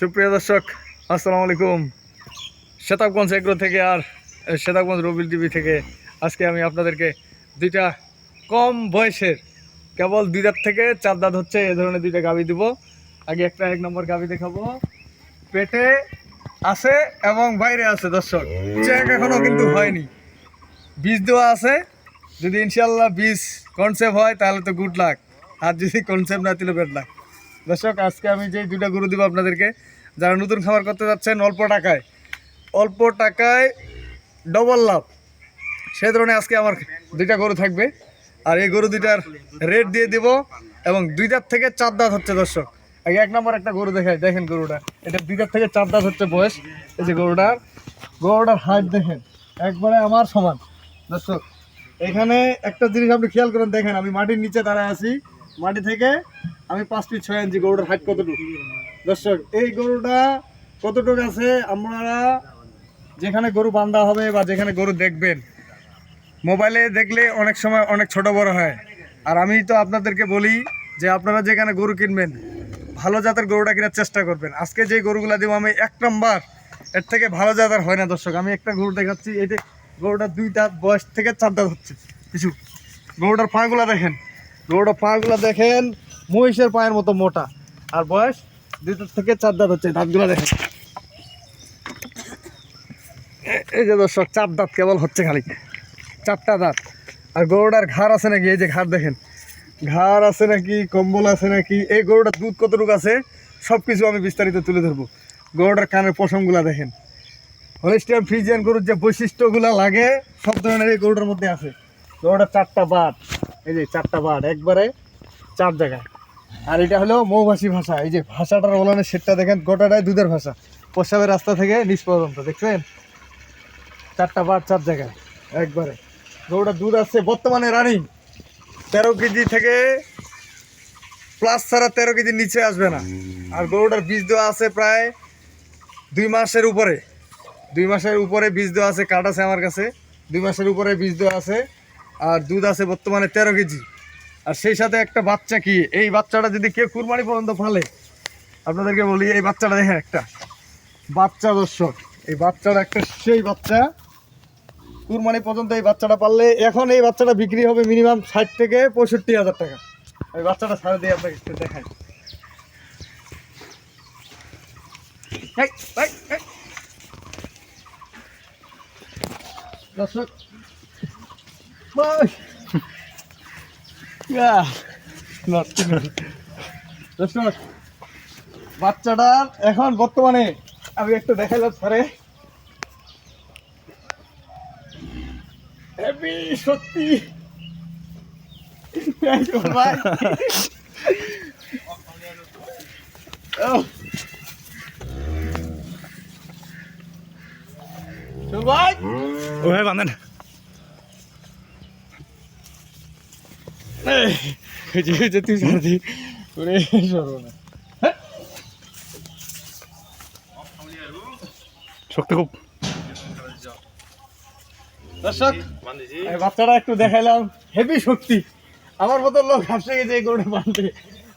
সুপ্রিয় দর্শক আসসালামু আলাইকুম। শতাবগঞ্জ এগ্রো থেকে আর এ, শতাবগঞ্জ রবিল টিভি থেকে আজকে আমি আপনাদেরকে দুইটা কম বয়সের কেবল দুই দাঁত থেকে চার দাঁত হচ্ছে এ ধরনের দুইটা গাভি দিব। আগে একটা এক নম্বর গাভি দেখাবো। পেটে আছে এবং বাইরে আছে দর্শক। চেক এখনও কিন্তু হয়নি। বীজ দেওয়া আছে। যদি ইনশাল্লাহ বীজ কনসেপ্ট হয় তাহলে তো গুড লাক আর যদি কনসেপ্ট না তাহলে বেড লাক দর্শক, আজকে আমি যে দুইটা গরু দিব আপনাদেরকে, যারা নতুন খাবার করতে যাচ্ছেন, অল্প টাকায় অল্প টাকায় ডবল লাভ। সে ধরনের আজকে আমার দুইটা গরু থাকবে। আর এই গরু দুইটার রেট দিয়ে দিব, এবং দুই দাঁত থেকে চার দাঁত হচ্ছে দর্শক। এক নম্বর একটা গরু দেখায় দেখেন গরুটা। এটা দুই দাঁত থেকে চার দাঁত হচ্ছে বয়স। এই যে গরুটার গরুটার হাইট দেখেন, একবারে আমার সমান। দর্শক, এখানে একটা জিনিস আপনি খেয়াল করেন, দেখেন আমি মাটির নিচে দাঁড়ায় আছি। মাটি থেকে আমি পাঁচ ফিট ছয় ইঞ্চি গরুটার হাইট কতটুকু? দর্শক, এই গরুটা কতটুকু আছে? আপনারা যেখানে গরু বান্ধা হবে বা যেখানে গরু দেখবেন, মোবাইলে দেখলে অনেক সময় অনেক ছোট বড় হয়। আর আমি তো আপনাদেরকে বলি যে আপনারা যেখানে গরু কিনবেন, ভালো জাতের গরুটা কেনার চেষ্টা করবেন। আজকে যে গরুগুলো দেবো আমি এক নম্বর এর থেকে ভালো জাতের হয় না দর্শক। আমি একটা গরু দেখাচ্ছি এটা গরুটা দুই দাঁত বয়স থেকে চার দাঁত হচ্ছে। কিছু গরুটার পাগুলা দেখেন। গরুটার পাগুলা দেখেন মহিষের পায়ের মতো মোটা। আর বয়স দাঁত থেকে চার দাঁত হচ্ছে, দাঁতগুলা দেখেন। এই যে দর্শক, চার দাঁত কেবল হচ্ছে খালি। চারটা দাঁত। আর গরুটার ঘাড় আছে নাকি? এই যে ঘাড় দেখেন। ঘাড় আছে নাকি? কম্বল আছে নাকি? এই গরুটার দুধ কতটুকু আছে? সব কিছু আমি বিস্তারিত তুলে ধরবো। গরুটার কানের পশমগুলা দেখেন। হলিস্টিয়ান ফ্রিজিয়ান গরুর যে বৈশিষ্ট্যগুলো লাগে, সব ধরনের এই গরুটার মধ্যে আছে। গরুটার চারটা বাট এই যে চারটা বাট একবারে চার জায়গায়। আর এটা হলো মৌভাষী ভাষা। এই যে ভাষাটার ওলানের সেটটা দেখেন, গোটাটাই দুধের ভাষা। প্রসাবের রাস্তা থেকে নিচ পর্যন্ত, দেখছেন? চারটা বার, চার জায়গায়, একবারে। গরুটা দুধ আছে, বর্তমানে রানিং তেরো কেজি থেকে প্লাস ছাড়া তেরো কেজির নিচে আসবে না। আর গরুটার বীজ দেওয়া আছে প্রায় দুই মাসের উপরে। দুই মাসের উপরে বীজ দেওয়া আছে, কাঠ আছে আমার কাছে। দুই মাসের উপরে বীজ দেওয়া আছে। আর দুধ আছে বর্তমানে তেরো কেজি। আর সেই সাথে একটা বাচ্চা কি? এই বাচ্চাটা যদি কেউ কুরবানি পর্যন্ত ফালে আপনাদেরকে বলি, এই বাচ্চাটা দেখেন একটা বাচ্চা দর্শক। এই বাচ্চাটা একটা সেই বাচ্চা। কুরবানি পর্যন্ত এই বাচ্চাটা পারলে এখন এই বাচ্চাটা বিক্রি হবে মিনিমাম ষাট থেকে পঁয়ষট্টি হাজার টাকা। এই বাচ্চাটা ছাড়ে দিয়ে আপনাকে একটু দেখাই। দর্শক দর্শক বাচ্চাটার এখন বর্তমানে আমি একটু দেখাইলাম স্যারে। হেভি সত্যি। ভাই। ও। ভাই ওভাবে বাঁধেন এই, এই যে এই যে তুই সারদি ওরে সর্বনা শক্তি খুব। দর্শক বাচ্চাটা একটু দেখাইলাম। হেভি শক্তি। আমার মতো লোক হাসে গেছে এই গরুটা পালতে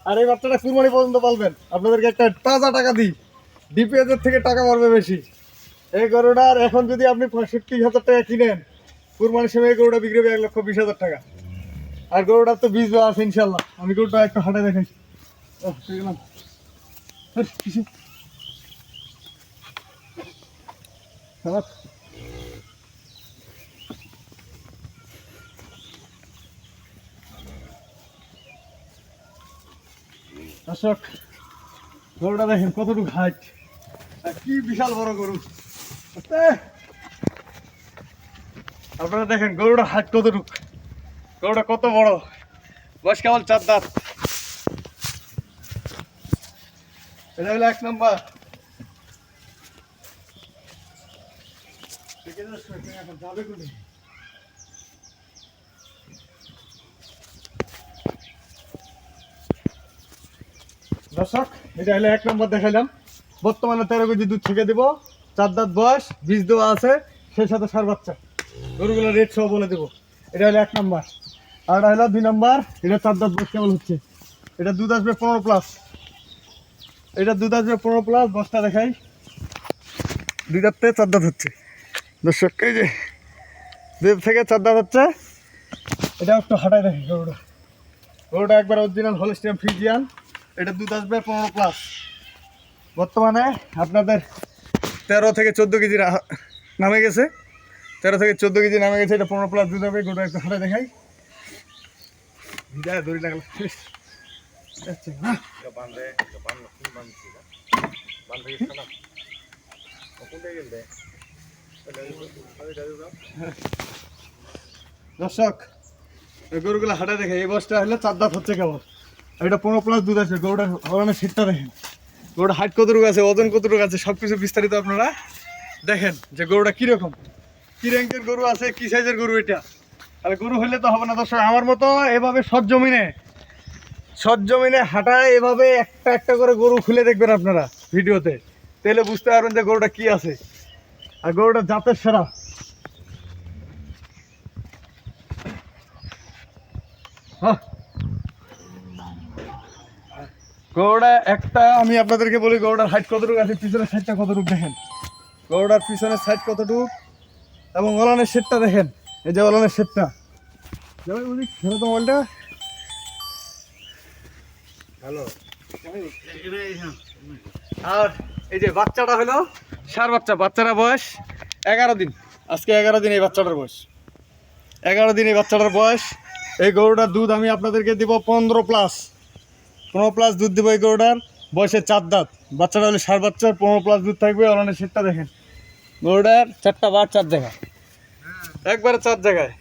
আর এই বাচ্চাটা কুরবানি পর্যন্ত পালবেন। আপনাদেরকে একটা তাজা টাকা দিই। ডিপিএস এর থেকে টাকা পারবে বেশি। এই গরুটার এখন যদি আপনি পঁয়ষট্টি হাজার টাকা কিনেন কুরবানির সময় এই গরুটা বিক্রি হবে এক লক্ষ বিশ হাজার টাকা। আর গরুটার তো বীজ আছে ইনশাল্লাহ আমি গরুটা একটু হাটে দেখাই। গরুটা দেখেন কতটুকু হাইট কি বিশাল বড় গরু। আপনারা দেখেন গরুটা হাইট কতটুকু। গরুটা কত বড়? বয়স কেবল চার দাঁত। এটা হলো এক নম্বর? দর্শক, এটা হলো এক নম্বর দেখাইলাম। বর্তমানে তেরো কেজি দুধ থেকে দিব। চার দাঁত বয়স, বীজ দেওয়া আছে, সেই সাথে সার বাচ্চা। গরুগুলো রেট সহ বলে দেবো। এটা হলো এক নম্বর। আর এটা হলো দুই নম্বর, এটা চার দাঁত বয়স কেমন হচ্ছে। এটা দুধ আসবে পনেরো প্লাস এটা দুধ আসবে পনেরো প্লাস বস্তা দেখাই। দুই দাঁত থেকে চার দাঁত হচ্ছে। দর্শক, এই যে দাঁত থেকে চার দাঁত হচ্ছে। এটা একটু হাঁটাই দেখি গরুটা। গরুটা একবার অরিজিনাল হলস্টিয়াম ফ্রিজিয়ান এটা দুধ আসবে পনেরো প্লাস বর্তমানে আপনাদের তেরো থেকে চোদ্দ কেজি নামে গেছে। তেরো থেকে চোদ্দ কেজি নামে গেছে, এটা পনেরো প্লাস দুধ হবে। গরুটা একটু হাঁটাই দেখাই। ভিজা দড়ি লাগালো। দর্শক এই গরুগুলো হাটে দেখে এই বসটা হলে চার দাঁত হচ্ছে কেমন এটা পনেরো প্লাস দুধ আছে গরুটা হরানোর সিটটা দেখেন। গরুটা হাইট কতটুকু আছে ওজন কতটুকু আছে সব কিছু বিস্তারিত আপনারা দেখেন যে গরুটা কীরকম। কী র্যাঙ্কের গরু আছে কী সাইজের গরু এটা? তাহলে গরু হলে তো হবে না দর্শক, আমার মতো এভাবে সৎ জমিনে সৎ জমিনে হাঁটায় এভাবে একটা একটা করে গরু খুলে দেখবেন আপনারা ভিডিওতে। তাহলে বুঝতে পারবেন যে গরুটা কি আছে। আর গরুটা জাতের সেরা। হ্যাঁ। গরুটা একটা, আমি আপনাদেরকে বলি, গরুটার হাইট কতটুকু আছে, পিছনের সাইডটা কতটুকু দেখেন। গরুটার পিছনের সাইড কতটুকু, এবং ওলানের শেডটা দেখেন। এই যে ওলানের শেডটা যাবে খেলো তো মোবাইলটা হ্যালো আর এই যে বাচ্চাটা হলো, সার বাচ্চা, বাচ্চারা বয়স এগারো দিন। আজকে এগারো দিন এই বাচ্চাটার বয়স। এগারো দিন এই বাচ্চাটার বয়স। এই গরুটার দুধ আমি আপনাদেরকে দিব পনেরো প্লাস পনেরো প্লাস দুধ দিব এই গরুটার। বয়সে চার দাঁত। বাচ্চাটা হলে সার বাচ্চার, পনেরো প্লাস দুধ থাকবে। অনানের সেটটা দেখেন। গরুটার চারটা বার চার জায়গায় একবারে চার জায়গায়।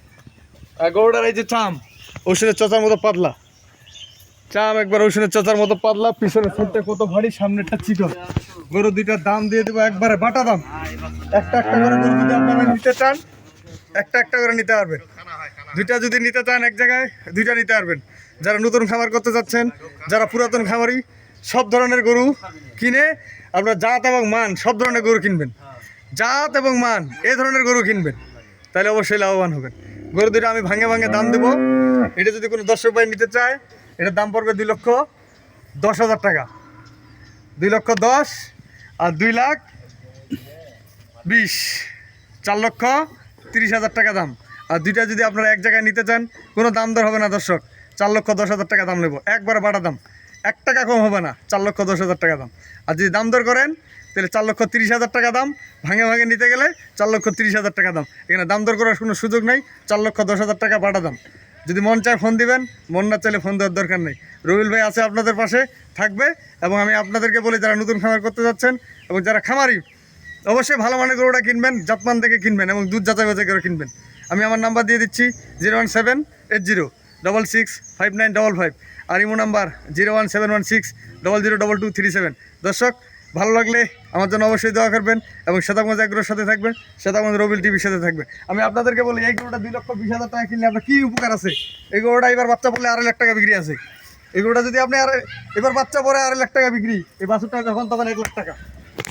আর গরুটার এই যে চাম, ওষুধের চচার মতো পাতলা। চাম একবার ওষুধের চচার মতো পাতলা, পিছনে সেটটা কত ভারী, সামনেরটা চিকন। গরু দুইটার দাম দিয়ে দেবো একবারে বাটা দাম। একটা একটা করে গরু যদি আপনারা নিতে চান, একটা একটা করে নিতে পারবেন। দুইটা যদি নিতে চান এক জায়গায়, দুইটা নিতে পারবেন। যারা নতুন খামার করতে যাচ্ছেন, যারা পুরাতন খামারি, সব ধরনের গরু কিনে আপনার জাত এবং মান, সব ধরনের গরু কিনবেন। জাত এবং মান এই ধরনের গরু কিনবেন। তাহলে অবশ্যই লাভবান হবেন। গরু দুটো আমি ভাঙে ভাঙে দাম দেবো। এটা যদি কোনো দর্শক ভাই নিতে চায় এটার দাম পড়বে দুই লক্ষ দশ হাজার টাকা। দুই লক্ষ দশ আর দুই লাখ বিশ। চার লক্ষ তিরিশ হাজার টাকা দাম। আর দুইটা যদি আপনারা এক জায়গায় নিতে চান, কোনো দাম দর হবে না দর্শক। চার লক্ষ দশ হাজার টাকা দাম নেব। একবারে বাটা দাম। এক টাকা কম হবে না। চার লক্ষ দশ হাজার টাকা দাম। আর যদি দাম দর করেন তাহলে চার লক্ষ তিরিশ হাজার টাকা দাম, ভাঙে ভাঙে নিতে গেলে চার লক্ষ তিরিশ হাজার টাকা দাম। এখানে দাম দর করার কোনো সুযোগ নেই, চার লক্ষ দশ হাজার টাকা বাটা দাম। যদি মন চায় ফোন দিবেন, মন না চাইলে ফোন দেওয়ার দরকার নেই। রবিল ভাই আছে আপনাদের পাশে, থাকবে এবং আমি আপনাদেরকে বলি, যারা নতুন খামার করতে যাচ্ছেন এবং যারা খামারি, অবশ্যই ভালো মানের গরুটা কিনবেন, জাতমান থেকে কিনবেন এবং দুধ যাচাই বাছাই করে কিনবেন। আমি আমার নাম্বার দিয়ে দিচ্ছি, zero one seven eight zero double six five nine double five আর Imo number zero one seven one six double zero double two three seven. দর্শক ভালো লাগলে আমার জন্য অবশ্যই দোয়া করবেন এবং শ্বেতাগঞ্জ এগুলোর সাথে থাকবেন শ্বেতাগঞ্জ রবিল টিভির সাথে থাকবেন। আমি আপনাদেরকে বলি, এই গরুটা দুই লক্ষ বিশ হাজার টাকা কিনলে আপনার কী উপকার আছে? এই গরুটা এবার বাচ্চা পড়লে আড়াই লাখ টাকা বিক্রি আছে। এই গরুটা যদি আপনি আর এবার বাচ্চা পরে আড়াই লাখ টাকা বিক্রি, এই বাছুরটা যখন তখন এক লাখ টাকা।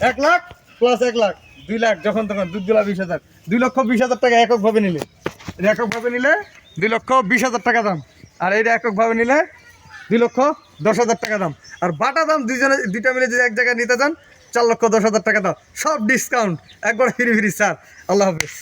এক লাখ প্লাস এক লাখ, দুই লাখ যখন তখন, দুধগুলা বিশ হাজার। দুই লক্ষ বিশ হাজার টাকা এককভাবে নিলে। এটা এককভাবে নিলে দুই লক্ষ বিশ হাজার টাকা দাম। আর এইটা এককভাবে নিলে দুই লক্ষ দশ হাজার টাকা দাম। আর বাটা দাম দুইজনে দুইটা মিলে যদি এক জায়গায় নিতে চান, চার লক্ষ দশ হাজার টাকা দাম। সব ডিসকাউন্ট একবার ফিরি ফিরি স্যার আল্লাহ হাফিজ।